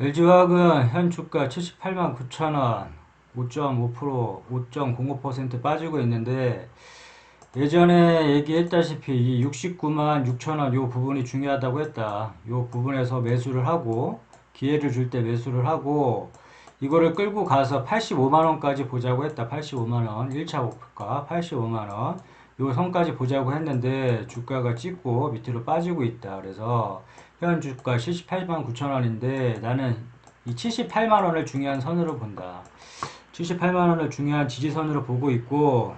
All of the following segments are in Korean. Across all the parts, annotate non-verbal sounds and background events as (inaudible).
LG화학은 현 주가 78만 9천원 5.5% 5.05% 빠지고 있는데 예전에 얘기했다시피 이 69만 6천원 요 부분이 중요하다고 했다. 요 부분에서 매수를 하고 기회를 줄 때 매수를 하고 이거를 끌고 가서 85만원까지 보자고 했다. 85만원 1차 목표가 85만원 요 선까지 보자고 했는데 주가가 찍고 밑으로 빠지고 있다. 그래서 현 주가 78만 9천 원인데 나는 이 78만 원을 중요한 선으로 본다. 78만 원을 중요한 지지선으로 보고 있고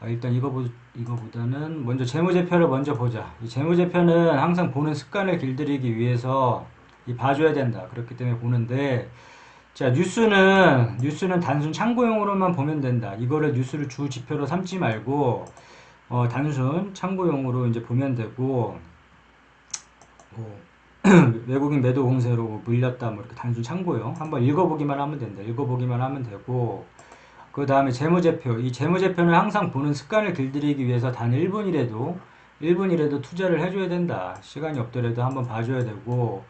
아, 일단 이거 보, 이거보다는 먼저 재무제표를 먼저 보자. 이 재무제표는 항상 보는 습관을 길들이기 위해서 이 봐줘야 된다. 그렇기 때문에 보는데 자 뉴스는 뉴스는 단순 참고용으로만 보면 된다. 이거를 뉴스를 주 지표로 삼지 말고 어, 단순 참고용으로 이제 보면 되고 뭐 (clears throat) 외국인 매도 공세로 뭐 물렸다 뭐 이렇게 단순 참고용 한번 읽어보기만 하면 된다. 읽어보기만 하면 되고 그 다음에 재무제표 이 재무제표는 항상 보는 습관을 길들이기 위해서 단 1분이라도 1분이라도 투자를 해줘야 된다. 시간이 없더라도 한번 봐줘야 되고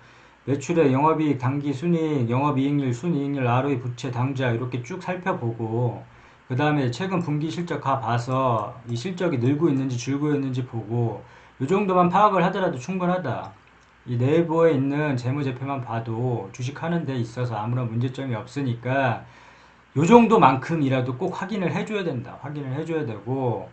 매출의 영업이익, 당기 순이익, 영업이익률, 순이익률, ROE, 부채, 당좌 이렇게 쭉 살펴보고 그 다음에 최근 분기 실적 가 봐서 이 실적이 늘고 있는지 줄고 있는지 보고 이 정도만 파악을 하더라도 충분하다. 이 내부에 있는 재무제표만 봐도 주식하는 데 있어서 아무런 문제점이 없으니까 요 정도만큼이라도 꼭 확인을 해줘야 된다. 확인을 해줘야 되고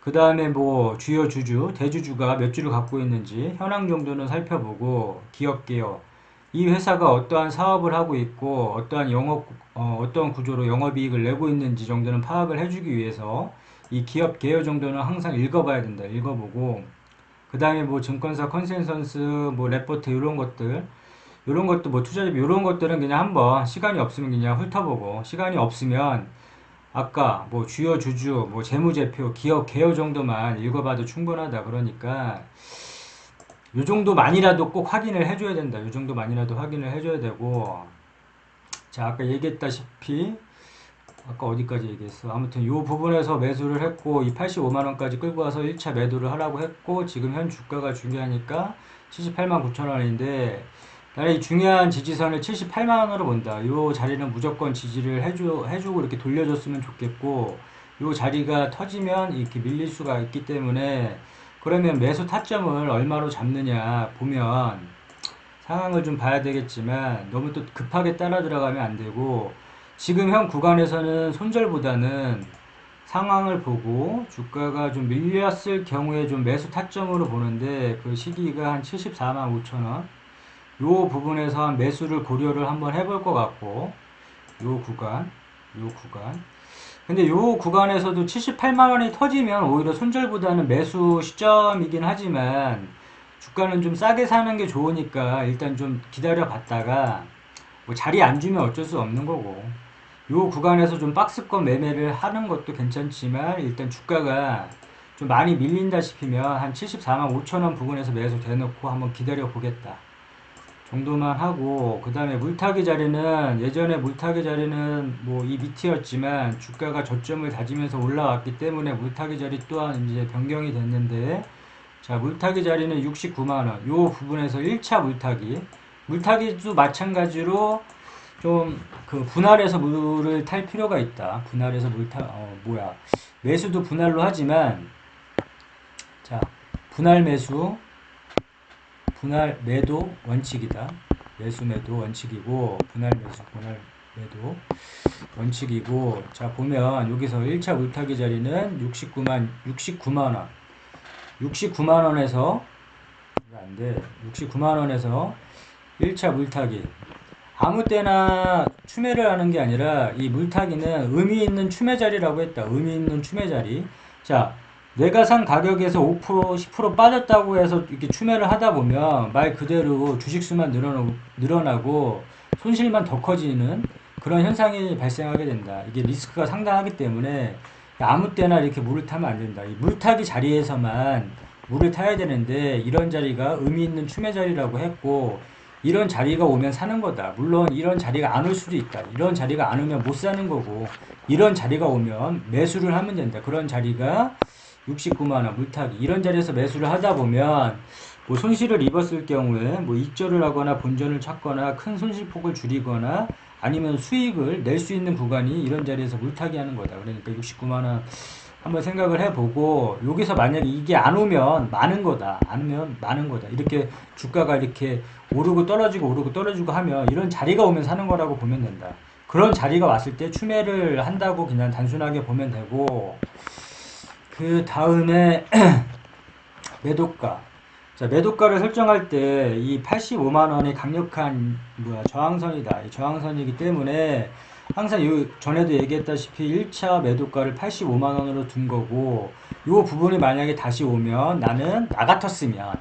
그 다음에 뭐 주요 주주, 대주주가 몇 주를 갖고 있는지 현황 정도는 살펴보고 기업 개요. 이 회사가 어떠한 사업을 하고 있고 어떠한 영업 어, 어떠한 구조로 영업이익을 내고 있는지 정도는 파악을 해주기 위해서 이 기업 개요 정도는 항상 읽어봐야 된다. 읽어보고 그 다음에 뭐 증권사 컨센서스, 뭐 레포트 이런 것들, 이런 것도 뭐 투자집 이런 것들은 그냥 한번 시간이 없으면 그냥 훑어보고 시간이 없으면 아까 뭐 주요 주주, 뭐 재무제표, 기업 개요 정도만 읽어봐도 충분하다. 그러니까 요 정도만이라도 꼭 확인을 해줘야 된다. 요 정도만이라도 확인을 해줘야 되고 자 아까 얘기했다시피 아까 어디까지 얘기했어? 아무튼 이 부분에서 매수를 했고 이 85만 원까지 끌고 와서 1차 매도를 하라고 했고 지금 현 주가가 중요하니까 78만 9천 원인데 나는 이 중요한 지지선을 78만 원으로 본다. 이 자리는 무조건 지지를 해주, 해주고 이렇게 돌려줬으면 좋겠고 이 자리가 터지면 이렇게 밀릴 수가 있기 때문에 그러면 매수 타점을 얼마로 잡느냐 보면 상황을 좀 봐야 되겠지만 너무 또 급하게 따라 들어가면 안 되고 지금 현 구간에서는 손절보다는 상황을 보고 주가가 좀 밀렸을 경우에 좀 매수 타점으로 보는데 그 시기가 한 74만 5천 원. 요 부분에서 한 매수를 고려를 한번 해볼 것 같고 요 구간, 요 구간. 근데 요 구간에서도 78만 원이 터지면 오히려 손절보다는 매수 시점이긴 하지만 주가는 좀 싸게 사는 게 좋으니까 일단 좀 기다려 봤다가 뭐 자리 안 주면 어쩔 수 없는 거고 요 구간에서 좀 박스권 매매를 하는 것도 괜찮지만 일단 주가가 좀 많이 밀린다 싶으면 한 74만 5천 원 부근에서 매수 대놓고 한번 기다려 보겠다 정도만 하고 그 다음에 물타기 자리는 예전에 물타기 자리는 뭐 이 밑이었지만 주가가 저점을 다지면서 올라왔기 때문에 물타기 자리 또한 이제 변경이 됐는데 자 물타기 자리는 69만원. 요 부분에서 1차 물타기. 물타기도 마찬가지로 좀 그 분할해서 물을 탈 필요가 있다. 분할해서 물 타, 어, 뭐야. 매수도 분할로 하지만, 자, 분할 매수, 분할 매도 원칙이다. 매수 매도 원칙이고, 분할 매수, 분할 매도 원칙이고, 자, 보면 여기서 1차 물타기 자리는 69만, 69만원. 69만원에서, 안 돼. 69만원에서 1차 물타기. 아무 때나 추매를 하는 게 아니라 이 물타기는 의미 있는 추매 자리라고 했다. 의미 있는 추매 자리. 자, 내가 산 가격에서 5% 10% 빠졌다고 해서 이렇게 추매를 하다 보면 말 그대로 주식수만 늘어나고, 늘어나고 손실만 더 커지는 그런 현상이 발생하게 된다. 이게 리스크가 상당하기 때문에 아무 때나 이렇게 물을 타면 안 된다. 이 물타기 자리에서만 물을 타야 되는데 이런 자리가 의미 있는 추매 자리라고 했고 이런 자리가 오면 사는 거다. 물론 이런 자리가 안 올 수도 있다. 이런 자리가 안 오면 못 사는 거고 이런 자리가 오면 매수를 하면 된다. 그런 자리가 69만 원 물타기 이런 자리에서 매수를 하다 보면 뭐 손실을 입었을 경우에 뭐 익절을 하거나 본전을 찾거나 큰 손실폭을 줄이거나 아니면 수익을 낼 수 있는 구간이 이런 자리에서 물타기 하는 거다. 그러니까 69만 원 한번 생각을 해보고 여기서 만약에 이게 안 오면 많은 거다. 안 오면 많은 거다. 이렇게 주가가 이렇게 오르고 떨어지고 오르고 떨어지고 하면 이런 자리가 오면 사는 거라고 보면 된다. 그런 자리가 왔을 때 추매를 한다고 그냥 단순하게 보면 되고 그 다음에 (clears throat) 매도가 자 매도가를 설정할 때 이 85만 원이 강력한 뭐야 저항선이다 이 저항선이기 때문에 항상 요 전에도 얘기했다시피 1차 매도가를 85만 원으로 둔 거고 요 부분이 만약에 다시 오면 나는 나 같았으면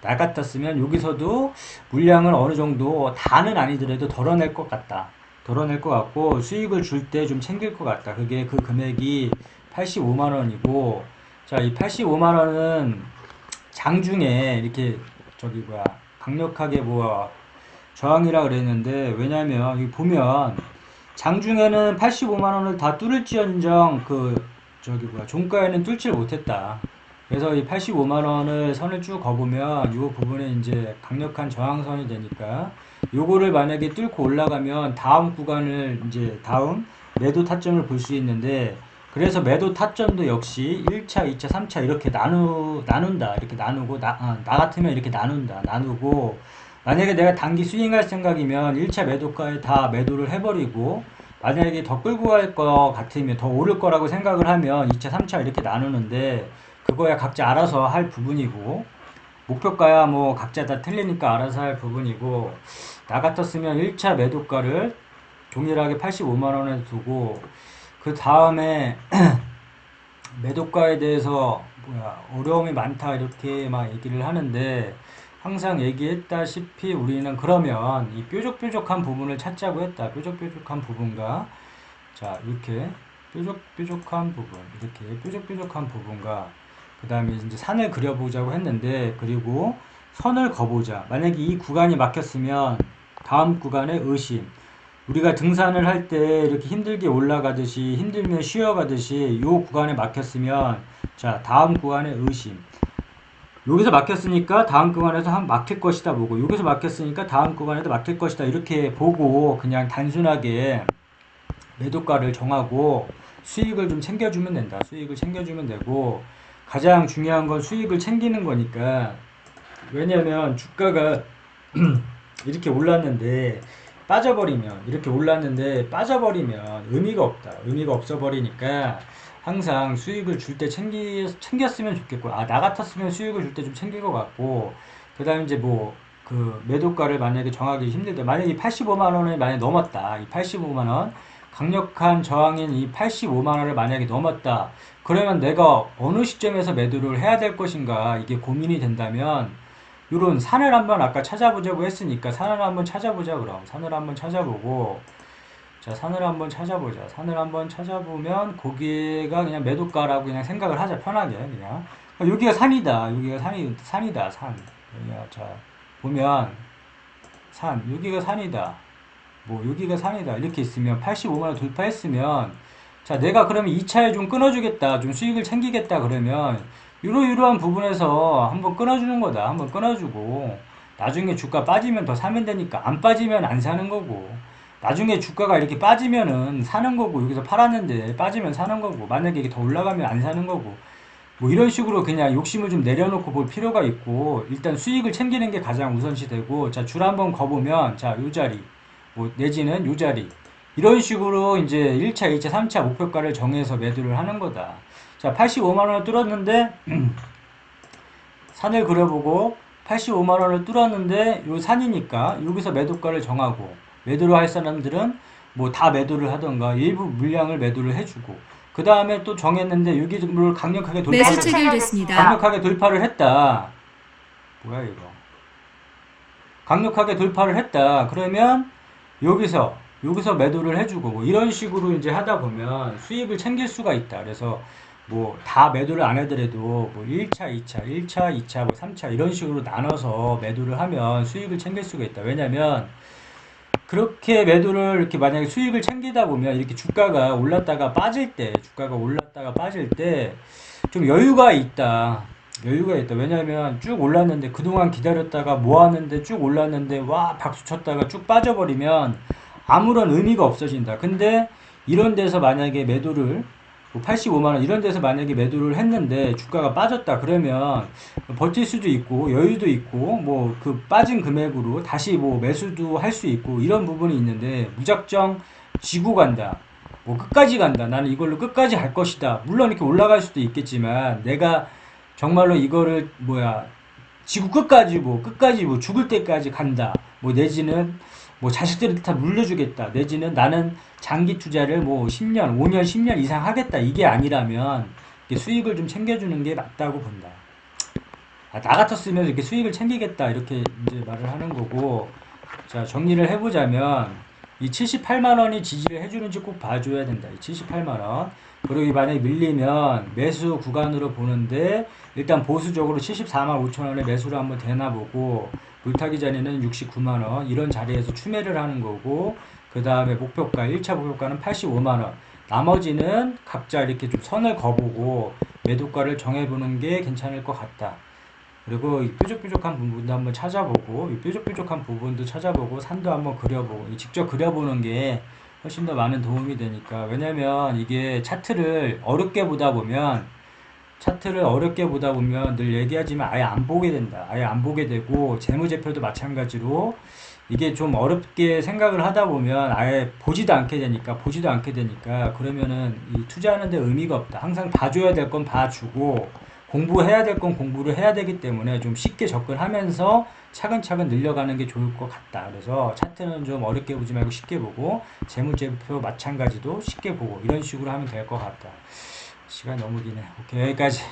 나 같았으면 여기서도 물량을 어느 정도 다는 아니더라도 덜어낼 것 같다. 덜어낼 것 같고 수익을 줄 때 좀 챙길 것 같다. 그게 그 금액이 85만 원이고 자 이 85만 원은 장중에 이렇게 저기 뭐야 강력하게 뭐 저항이라 그랬는데 왜냐면 이 보면 장중에는 85만 원을 다 뚫을지언정 그 저기 뭐야 종가에는 뚫질 못했다. 그래서 이 85만 원을 선을 쭉 거보면 이 부분에 이제 강력한 저항선이 되니까 요거를 만약에 뚫고 올라가면 다음 구간을 이제 다음 매도 타점을 볼 수 있는데 그래서 매도 타점도 역시 1차, 2차, 3차 이렇게 나누, 나눈다. 이렇게 나누고, 나, 아, 나 같으면 이렇게 나눈다. 나누고, 만약에 내가 단기 스윙할 생각이면 1차 매도가에 다 매도를 해버리고, 만약에 더 끌고 갈것 같으면 더 오를 거라고 생각을 하면 2차, 3차 이렇게 나누는데, 그거야 각자 알아서 할 부분이고, 목표가야 뭐 각자 다 틀리니까 알아서 할 부분이고, 나 같았으면 1차 매도가를 동일하게 85만원에 두고, 그 다음에 (clears throat) 매도가에 대해서 뭐야 어려움이 많다 이렇게 막 얘기를 하는데 항상 얘기했다시피 우리는 그러면 이 뾰족뾰족한 부분을 찾자고 했다. 뾰족뾰족한 부분과 자 이렇게 뾰족뾰족한 부분 이렇게 뾰족뾰족한 부분과 그 다음에 이제 산을 그려보자고 했는데 그리고 선을 거보자. 만약에 이 구간이 막혔으면 다음 구간에 의심 우리가 등산을 할 때 이렇게 힘들게 올라가듯이 힘들면 쉬어가듯이 요 구간에 막혔으면 자 다음 구간에 의심 여기서 막혔으니까 다음 구간에서 한 막힐 것이다 보고 여기서 막혔으니까 다음 구간에도 막힐 것이다. 이렇게 보고 그냥 단순하게 매도가를 정하고 수익을 좀 챙겨주면 된다. 수익을 챙겨주면 되고 가장 중요한 건 수익을 챙기는 거니까. 왜냐면 주가가 (clears throat) 이렇게 올랐는데 빠져버리면 이렇게 올랐는데 빠져버리면 의미가 없다. 의미가 없어버리니까 항상 수익을 줄 때 챙기 챙겼으면 좋겠고 아 나 같았으면 수익을 줄 때 좀 챙길 것 같고 그 다음 이제 뭐 그 매도가를 만약에 정하기 힘들다. 만약에 85만 원을 만약 넘었다. 이 85만 원 강력한 저항인 이 85만 원을 만약에 넘었다. 그러면 내가 어느 시점에서 매도를 해야 될 것인가 이게 고민이 된다면 요런 산을 한번 아까 찾아보자고 했으니까 산을 한번 찾아보자 그럼 산을 한번 찾아보고 자 산을 한번 찾아보자. 산을 한번 찾아보면 거기가 그냥 매도가라고 그냥 생각을 하자 편하게 그냥. 여기가 산이다. 여기가 산이 산이다 산. 그냥 자 보면 산. 여기가 산이다. 뭐 여기가 산이다. 이렇게 있으면 85만원 돌파했으면 자 내가 그러면 2차에 좀 끊어주겠다. 좀 수익을 챙기겠다 그러면 이러이러한 부분에서 한번 끊어주는 거다. 한번 끊어주고 나중에 주가 빠지면 더 사면 되니까 안 빠지면 안 사는 거고 나중에 주가가 이렇게 빠지면은 사는 거고 여기서 팔았는데 빠지면 사는 거고 만약에 이게 더 올라가면 안 사는 거고 뭐 이런 식으로 그냥 욕심을 좀 내려놓고 볼 필요가 있고 일단 수익을 챙기는 게 가장 우선시 되고 자 줄 한번 거보면 자 요 자리 뭐 내지는 요 자리 이런 식으로 이제 1차, 2차, 3차 목표가를 정해서 매도를 하는 거다. 자, 85만원을 뚫었는데, (clears throat) 산을 그려보고, 85만원을 뚫었는데, 요 산이니까, 여기서 매도가를 정하고, 매도를 할 사람들은 뭐 다 매도를 하던가, 일부 물량을 매도를 해주고, 그 다음에 또 정했는데, 여기를 강력하게 돌파를, 매수 체결됐습니다. 강력하게 돌파를 했다. 뭐야, 이거. 강력하게 돌파를 했다. 그러면, 여기서, 여기서 매도를 해주고, 뭐 이런 식으로 이제 하다 보면 수익을 챙길 수가 있다. 그래서, 뭐 다 매도를 안 하더라도 뭐 1차, 2차, 1차, 2차, 뭐 3차 이런 식으로 나눠서 매도를 하면 수익을 챙길 수가 있다. 왜냐면 그렇게 매도를 이렇게 만약에 수익을 챙기다 보면 이렇게 주가가 올랐다가 빠질 때, 주가가 올랐다가 빠질 때 좀 여유가 있다. 여유가 있다. 왜냐면 쭉 올랐는데 그동안 기다렸다가 모았는데 쭉 올랐는데 와 박수 쳤다가 쭉 빠져버리면 아무런 의미가 없어진다. 근데 이런 데서 만약에 매도를 85만 원 이런 데서 만약에 매도를 했는데 주가가 빠졌다 그러면 버틸 수도 있고 여유도 있고 뭐 그 빠진 금액으로 다시 뭐 매수도 할 수 있고 이런 부분이 있는데 무작정 지고 간다. 뭐 끝까지 간다. 나는 이걸로 끝까지 갈 것이다. 물론 이렇게 올라갈 수도 있겠지만 내가 정말로 이거를 뭐야 지구 끝까지 뭐 끝까지 뭐 죽을 때까지 간다. 뭐 내지는 뭐 자식들을 다 물려주겠다. 내지는 나는 장기 투자를 뭐 10년, 5년, 10년 이상 하겠다. 이게 아니라면 수익을 좀 챙겨주는 게 맞다고 본다. 아, 나 같았으면 이렇게 수익을 챙기겠다. 이렇게 이제 말을 하는 거고. 자, 정리를 해보자면 이 78만 원이 지지를 해주는지 꼭 봐줘야 된다. 이 78만 원. 그리고 이 만약에 밀리면 매수 구간으로 보는데 일단 보수적으로 74만 5천 원에 매수를 한번 대놔보고 물타기 자리는 69만 원 이런 자리에서 추매를 하는 거고 그 다음에 목표가 1차 목표가는 85만 원 나머지는 각자 이렇게 좀 선을 거보고 매도가를 정해보는 게 괜찮을 것 같다. 그리고 이 뾰족뾰족한 부분도 한번 찾아보고 이 뾰족뾰족한 부분도 찾아보고 산도 한번 그려보고 이 직접 그려보는 게 훨씬 더 많은 도움이 되니까 왜냐면 이게 차트를 어렵게 보다 보면 차트를 어렵게 보다 보면 늘 얘기하지만 아예 안 보게 된다 아예 안 보게 되고 재무제표도 마찬가지로 이게 좀 어렵게 생각을 하다 보면 아예 보지도 않게 되니까 보지도 않게 되니까 그러면은 이 투자하는데 의미가 없다 항상 봐줘야 될 건 봐주고 공부해야 될 건 공부를 해야 되기 때문에 좀 쉽게 접근하면서 차근차근 늘려가는 게 좋을 것 같다. 그래서 차트는 좀 어렵게 보지 말고 쉽게 보고 재무제표 마찬가지도 쉽게 보고 이런 식으로 하면 될 것 같다. 시간 너무 기네. 오케이 여기까지.